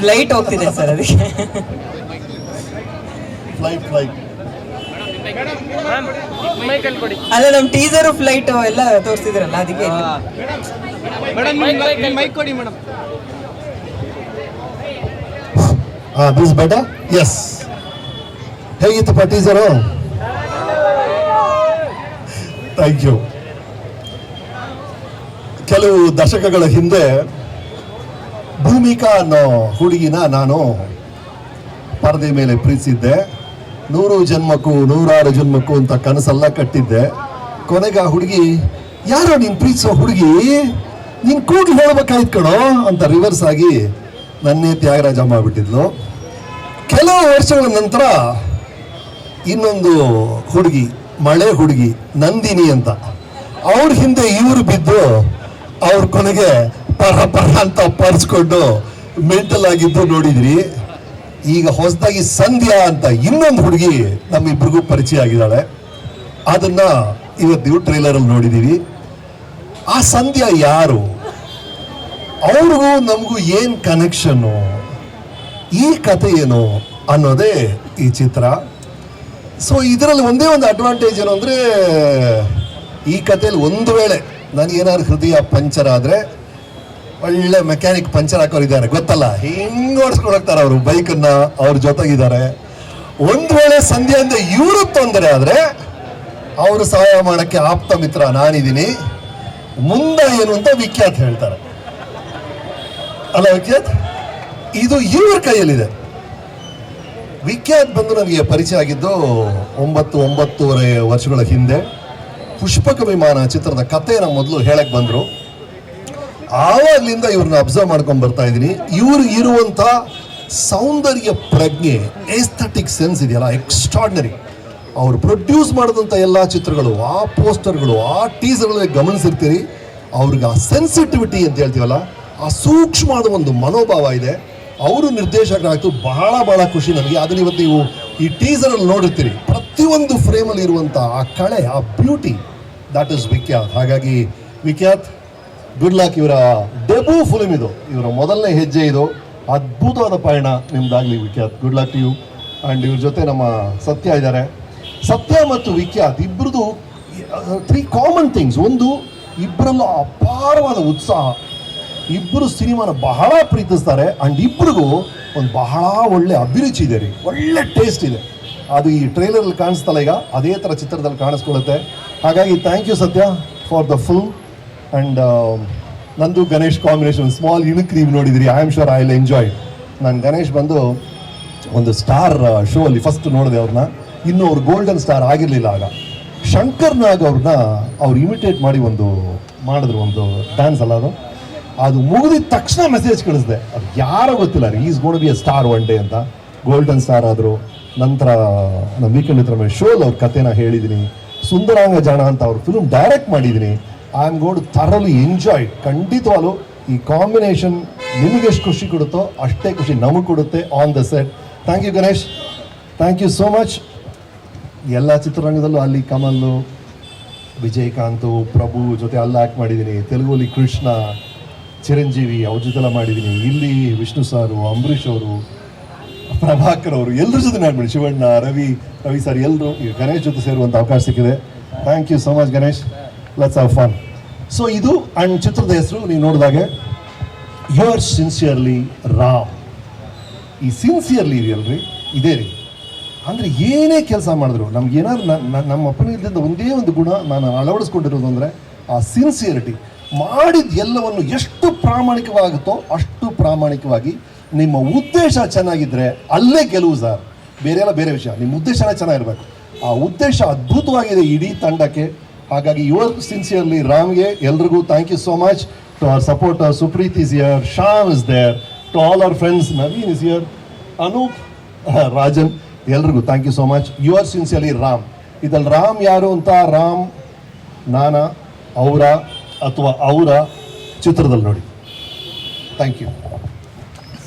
Flight ಹೋಗ್ತಿದೆ sir ಅದಕ್ಕೆ. Flight flight ಅಲ್ಲ ನಮ್ಮ ಟೀಸರ್ ಫ್ಲೈಟ್ ಎಲ್ಲ ತೋರಿಸಿದ್ರಲ್ಲ ಅದಕ್ಕೆ. ಮೇಡಮ್ ಮೈಕ್ ಕೊಡಿ. ಮೇಡಮ್ ಹಾ ದಿಸ್ ಬೇಟ ಎಸ್ ಹೇಗಿತ್ತು ಟೀಸರು ಥ್ಯಾಂಕ್ ಯು ಕೆಲವು ದಶಕಗಳ ಹಿಂದೆ ಭೂಮಿಕಾ ಅನ್ನೋ ಹುಡುಗಿನ ನಾನು ಪರದೆ ಮೇಲೆ ಪ್ರೀತಿಸಿದ್ದೆ. ನೂರು ಜನ್ಮಕ್ಕೂ, ನೂರಾರು ಜನ್ಮಕ್ಕೂ ಅಂತ ಕನಸೆಲ್ಲ ಕಟ್ಟಿದ್ದೆ. ಕೊನೆಗೆ ಆ ಹುಡುಗಿ, ಯಾರೋ ನೀನು ಪ್ರೀತಿಸೋ ಹುಡುಗಿ? ನೀನು ಕೂಗಿ ಹೇಳ್ಬೇಕಾಯ್ತು ಕಣೋ ಅಂತ ರಿವರ್ಸ್ ಆಗಿ ನನ್ನೇ ತ್ಯಾಗರಾಜ ಮಾಡಿಬಿಟ್ಟಿದ್ಲು. ಕೆಲವು ವರ್ಷಗಳ ನಂತರ ಇನ್ನೊಂದು ಹುಡುಗಿ, ಮಳೆ ಹುಡುಗಿ ನಂದಿನಿ ಅಂತ, ಅವ್ರ ಹಿಂದೆ ಇವರು ಬಿದ್ದು ಅವ್ರ ಕೊನೆಗೆ ಪರ ಪರ ಅಂತ ಪರ್ಸ್ಕೊಂಡು ಮೆಂಟಲ್ ಆಗಿದ್ದು ನೋಡಿದ್ರಿ. ಈಗ ಹೊಸದಾಗಿ ಸಂಧ್ಯಾ ಅಂತ ಇನ್ನೊಂದು ಹುಡುಗಿ ನಮ್ಮಿಬ್ರಿಗೂ ಪರಿಚಯ ಆಗಿದ್ದಾಳೆ. ಅದನ್ನ ಇವತ್ತು ನೀವು ಟ್ರೈಲರಲ್ಲಿ ನೋಡಿದ್ದೀವಿ ಆ ಸಂಧ್ಯಾ ಯಾರು? ಅವ್ರಿಗೂ ನಮಗೂ ಏನು ಕನೆಕ್ಷನ್ನು ಈ ಕಥೆ ಏನು ಅನ್ನೋದೇ ಈ ಚಿತ್ರ. ಸೊ ಇದರಲ್ಲಿ ಒಂದೇ ಒಂದು ಅಡ್ವಾಂಟೇಜ್ ಏನು ಅಂದರೆ ಈ ಕಥೆಯಲ್ಲಿ ಒಂದು ವೇಳೆ ನನಗೇನಾದ್ರು ಹೃದಯ ಪಂಚರ್ ಆದರೆ ಒಳ್ಳೆ ಮೆಕ್ಯಾನಿಕ್ ಪಂಚರ್ ಹಾಕೋರಿದ್ದಾರೆ. ಗೊತ್ತಲ್ಲ? ಹಿಂಗ್ ಓಡಿಸ್ಕೊಂಡು ಹೋಗ್ತಾರೆ ಅವರು? ಬೈಕನ್ನ ಅವ್ರ ಜೊತೆಗಿದ್ದಾರೆ. ಒಂದು ವೇಳೆ ಸಂಧ್ಯೆಯಿಂದ ಇವರು ತೊಂದರೆ ಆದ್ರೆ ಅವರು ಸಹಾಯ ಮಾಡೋಕ್ಕೆ ಆಪ್ತ ಮಿತ್ರ ನಾನಿದ್ದೀನಿ. ಮುಂದ ಏನು ಅಂತ ವಿಖ್ಯಾತ್ ಹೇಳ್ತಾರೆ. ಅಲ್ಲ ವಿಖ್ಯಾತ್? ಇದು ಇವ್ರ ಕೈಯಲ್ಲಿದೆ. ವಿಖ್ಯಾತ್ ಬಂದು ನನಗೆ ಪರಿಚಯ ಆಗಿದ್ದು ಒಂಬತ್ತು ಒಂಬತ್ತೂವರೆ ವರ್ಷಗಳ ಹಿಂದೆ ಪುಷ್ಪಕ ವಿಮಾನ ಚಿತ್ರದ ಕಥೆನ ಮೊದಲು ಹೇಳಕ್ ಬಂದ್ರು. ಆವಾಗ್ಲಿಂದ ಇವ್ರನ್ನ ಅಬ್ಸರ್ವ್ ಮಾಡ್ಕೊಂಡ್ ಬರ್ತಾ ಇದ್ದೀನಿ. ಇವ್ರಿಗೆ ಇರುವಂತ ಸೌಂದರ್ಯ ಪ್ರಜ್ಞೆ ಎಸ್ಥೆಟಿಕ್ ಸೆನ್ಸ್ ಇದೆಯಲ್ಲ ಎಕ್ಸ್ಟ್ರಾಡ್ನರಿ ಅವ್ರು ಪ್ರೊಡ್ಯೂಸ್ ಮಾಡಿದಂಥ ಎಲ್ಲ ಚಿತ್ರಗಳು, ಆ ಪೋಸ್ಟರ್ಗಳು ಆ ಟೀಸರ್ಗಳಲ್ಲಿ ಗಮನಿಸಿರ್ತೀರಿ. ಅವ್ರಿಗೆ ಆ ಸೆನ್ಸಿಟಿವಿಟಿ ಅಂತ ಹೇಳ್ತೀವಲ್ಲ, ಆ ಸೂಕ್ಷ್ಮವಾದ ಒಂದು ಮನೋಭಾವ ಇದೆ. ಅವರು ನಿರ್ದೇಶಕರಾಯಿತು, ಬಹಳ ಬಹಳ ಖುಷಿ ನನಗೆ ಅದನ್ನ ಇವತ್ತು ನೀವು ಈ ಟೀಸರಲ್ಲಿ ನೋಡಿರ್ತೀರಿ. ಪ್ರತಿಯೊಂದು ಫ್ರೇಮಲ್ಲಿ ಇರುವಂಥ ಆ ಕಳೆ, ಆ ಬ್ಯೂಟಿ ದಟ್ ಇಸ್ ವಿಖ್ಯಾತ್ ಹಾಗಾಗಿ ವಿಖ್ಯಾತ್ ಗುಡ್ ಇವರ ಡೆಬ್ಯೂ ಫಿಲ್ಮ್ ಇದು. ಇವರ ಮೊದಲನೇ ಹೆಜ್ಜೆ ಇದು. ಅದ್ಭುತವಾದ ಪಯಣ ನಿಮ್ದಾಗ್ಲಿ Vikhyat. Good luck you and ಇವ್ರ ಜೊತೆ ನಮ್ಮ ಸತ್ಯ ಇದ್ದಾರೆ. ಸತ್ಯ ಮತ್ತು ವಿಖ್ಯಾತ್ ಇಬ್ಬರದು ತ್ರೀ ಕಾಮನ್ ಥಿಂಗ್ಸ್ ಒಂದು ಇಬ್ಬರಲ್ಲೂ ಅಪಾರವಾದ ಉತ್ಸಾಹ. ಇಬ್ಬರು ಸಿನಿಮಾನ ಬಹಳ ಪ್ರೀತಿಸ್ತಾರೆ. ಅಂಡ್ ಇಬ್ಬರಿಗೂ ಒಂದು ಬಹಳ ಒಳ್ಳೆ ಅಭಿರುಚಿ ಇದೆ ರೀ. ಒಳ್ಳೆ ಟೇಸ್ಟ್ ಇದೆ. ಅದು ಈ ಟ್ರೈಲರಲ್ಲಿ ಕಾಣಿಸ್ತಲ್ಲ ಈಗ. ಅದೇ ಥರ ಚಿತ್ರದಲ್ಲಿ ಕಾಣಿಸ್ಕೊಳ್ಳುತ್ತೆ. ಹಾಗಾಗಿ thank you Satya for the film and ನಂದು ಗಣೇಶ್ ಕಾಂಬಿನೇಷನ್ ಸ್ಮಾಲ್ ಇಣುಕ್ ನೀವು ನೋಡಿದ್ರಿ. I am sure I will enjoy ನಾನು ಗಣೇಶ್ ಬಂದು ಒಂದು ಸ್ಟಾರ್ ಶೋ ಅಲ್ಲಿ ಫಸ್ಟ್ ನೋಡಿದೆ ಅವ್ರನ್ನ ಇನ್ನು ಅವ್ರು ಗೋಲ್ಡನ್ ಸ್ಟಾರ್ ಆಗಿರಲಿಲ್ಲ ಆಗ. ಶಂಕರ್ ನಾಗ್ ಅವ್ರನ್ನ ಅವ್ರು ಇಮಿಟೇಟ್ ಮಾಡಿ ಒಂದು ಮಾಡಿದ್ರು, ಒಂದು ಡ್ಯಾನ್ಸ್ ಅಲ್ಲ ಅದು. ಅದು ಮುಗಿದ ತಕ್ಷಣ ಮೆಸೇಜ್ ಕಳಿಸಿದೆ. ಅದು ಯಾರೋ ಗೊತ್ತಿಲ್ಲ ರೀ is God be a star one day ಅಂತ. ಗೋಲ್ಡನ್ ಸ್ಟಾರ್ ಆದರು, ನಂತರ, ನಮ್ಮ ವೀಕೆಂಡ್ ಹತ್ರ ಶೋಲ್ ಅವ್ರ ಕಥೆನ ಹೇಳಿದ್ದೀನಿ ಸುಂದರಾಂಗ ಜಾಣ ಅಂತ ಅವ್ರ ಫಿಲ್ಮ್ ಡೈರೆಕ್ಟ್ ಮಾಡಿದ್ದೀನಿ ಆಮ್ ಗೋಡ್ ಥರಲಿ ಎಂಜಾಯ್ ಖಂಡಿತವಾಗ್ಲೂ ಈ ಕಾಂಬಿನೇಷನ್ ನಿಮಗೆಷ್ಟು ಖುಷಿ ಕೊಡುತ್ತೋ ಅಷ್ಟೇ ಖುಷಿ ನಮಗೆ ಕೊಡುತ್ತೆ on the set thank you Ganesh thank you so much ಎಲ್ಲ ಚಿತ್ರರಂಗದಲ್ಲೂ ಅಲ್ಲಿ ಕಮಲ್ಲು ವಿಜಯಕಾಂತು, ಪ್ರಭು ಜೊತೆ ಅಲ್ಲ ಆ್ಯಕ್ಟ್ ಮಾಡಿದ್ದೀನಿ. ತೆಲುಗುಲಿ ಕೃಷ್ಣ, ಚಿರಂಜೀವಿ ಅವ್ರ ಜೊತೆಲ್ಲ ಮಾಡಿದ್ದೀನಿ. ಇಲ್ಲಿ ವಿಷ್ಣು ಸಾರು, ಅಂಬರೀಷ್ ಅವರು, ಪ್ರಭಾಕರ್ ಅವರು ಎಲ್ಲರ ಜೊತೆ ಮಾಡಿಬಿಡಿ ಶಿವಣ್ಣ, ರವಿ ರವಿ ಸರ್ ಎಲ್ಲರೂ ಈಗ ಗಣೇಶ್ ಜೊತೆ ಸೇರುವಂಥ ಅವಕಾಶ ಸಿಕ್ಕಿದೆ. Thank you so much Ganesh. Let's have fun so ಇದು ಅಂಡ್ ಚಿತ್ರದ ಹೆಸರು ನೀವು ನೋಡಿದಾಗೆ. ಯುವರ್ ಸಿನ್ಸಿಯರ್ಲಿ ರಾಮ್ ಈ ಸಿನ್ಸಿಯರ್ಲಿ ಇದೆಯಲ್ರಿ? ಇದೇ ರೀ. ಅಂದರೆ ಏನೇ ಕೆಲಸ ಮಾಡಿದ್ರು, ನಮ್ಗೆ ಏನಾದ್ರು ನಮ್ಮ ಅಪ್ಪನಿಂದ ಒಂದೇ ಒಂದು ಗುಣ ನಾನು ಅಳವಡಿಸ್ಕೊಂಡಿರೋದು ಅಂದರೆ ಆ ಸಿನ್ಸಿಯರಿಟಿ ಮಾಡಿದ ಎಲ್ಲವನ್ನು ಎಷ್ಟು ಪ್ರಾಮಾಣಿಕವಾಗುತ್ತೋ ಅಷ್ಟು ಪ್ರಾಮಾಣಿಕವಾಗಿ ನಿಮ್ಮ ಉದ್ದೇಶ ಚೆನ್ನಾಗಿದ್ದರೆ ಅಲ್ಲೇ ಗೆಲುವು ಸರ್ ಬೇರೆ ಎಲ್ಲ ಬೇರೆ ವಿಷಯ. ನಿಮ್ಮ ಉದ್ದೇಶನೇ ಚೆನ್ನಾಗಿರ್ಬೇಕು. ಆ ಉದ್ದೇಶ ಅದ್ಭುತವಾಗಿದೆ ಇಡೀ ತಂಡಕ್ಕೆ. ಹಾಗಾಗಿ ಯುವರ್ ಸಿನ್ಸಿಯರ್ಲಿ ರಾಮ್ಗೆ ಎಲ್ರಿಗೂ thank you so much to our supporter Supreeth is here Shyam is there to all our friends Naveen is here Anoop Rajan ಎಲ್ರಿಗೂ thank you so much your sincerely Ram ಇದ್ರಲ್ಲಿ ರಾಮ್ ಯಾರು ಅಂತ? ರಾಮ್ ನಾನ ಅವರ ಅಥವಾ ಅವರ ಚಿತ್ರದಲ್ಲಿ ನೋಡಿ. Thank you